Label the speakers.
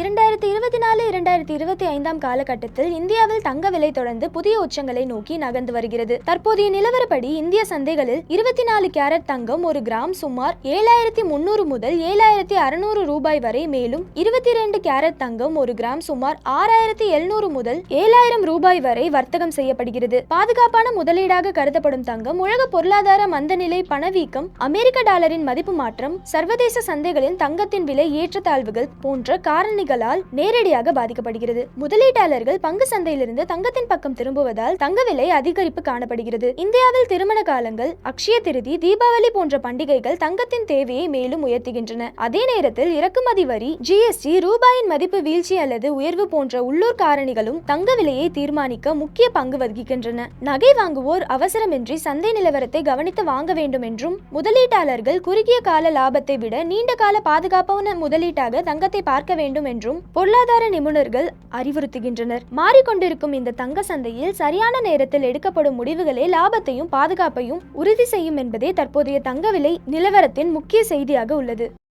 Speaker 1: இரண்டாயிரத்தி இருபத்தி நாலு இரண்டாயிரத்தி இருபத்தி ஐந்தாம் காலகட்டத்தில் இந்தியாவில் தங்க விலை தொடர்ந்து புதிய உச்சங்களை நோக்கி நகர்ந்து வருகிறது. தற்போதைய நிலவரப்படி இந்திய சந்தைகளில் இருபத்தி நாலு கேரட் தங்கம் ஒரு கிராம் சுமார் ஏழாயிரத்தி முன்னூறு முதல் ஏழாயிரத்தி அறுநூறு ரூபாய் வரை மேலும் இருபத்தி ரெண்டு கேரட் தங்கம் ஒரு கிராம் சுமார் ஆறாயிரத்தி எழுநூறு முதல் ஏழாயிரம் ரூபாய் வரை வர்த்தகம் செய்யப்படுகிறது. பாதுகாப்பான முதலீடாக கருதப்படும் தங்கம் உலக பொருளாதார மந்தநிலை பணவீக்கம் அமெரிக்க டாலரின் மதிப்பு மாற்றம் சர்வதேச சந்தைகளின் தங்கத்தின் விலை ஏற்றத்தாழ்வுகள் போன்ற காரண காரணிகளால் நேரடியாக பாதிக்கப்படுகிறது. முதலீட்டாளர்கள் பங்கு சந்தையிலிருந்து தங்கத்தின் பக்கம் திரும்புவதால் தங்க விலை அதிகரிப்பு காணப்படுகிறது. இந்தியாவில் திருமண காலங்கள் அக்ஷய திருதி தீபாவளி போன்ற பண்டிகைகள் தங்கத்தின் தேவையை மேலும் உயர்த்துகின்றன. அதே நேரத்தில் இறக்குமதி வரி ஜிஎஸ்டி ரூபாயின் மதிப்பு வீழ்ச்சி அல்லது உயர்வு போன்ற உள்ளூர் காரணிகளும் தங்க விலையை தீர்மானிக்க முக்கிய பங்கு வகிக்கின்றன. நகை வாங்குவோர் அவசரமின்றி சந்தை நிலவரத்தை கவனித்து வாங்க வேண்டும் என்றும் முதலீட்டாளர்கள் குறுகிய கால லாபத்தை விட நீண்ட கால பாதுகாப்பான முதலீட்டாக தங்கத்தை பார்க்க வேண்டும் என்றும் பொருளாதார நிபுணர்கள் அறிவுறுத்துகின்றனர். மாறிக்கொண்டிருக்கும் இந்த தங்க சந்தையில் சரியான நேரத்தில் எடுக்கப்படும் முடிவுகளே லாபத்தையும் பாதுகாப்பையும் உறுதி செய்யும் என்பதே தற்போதைய தங்க விலை நிலவரத்தின் முக்கிய செய்தியாக உள்ளது.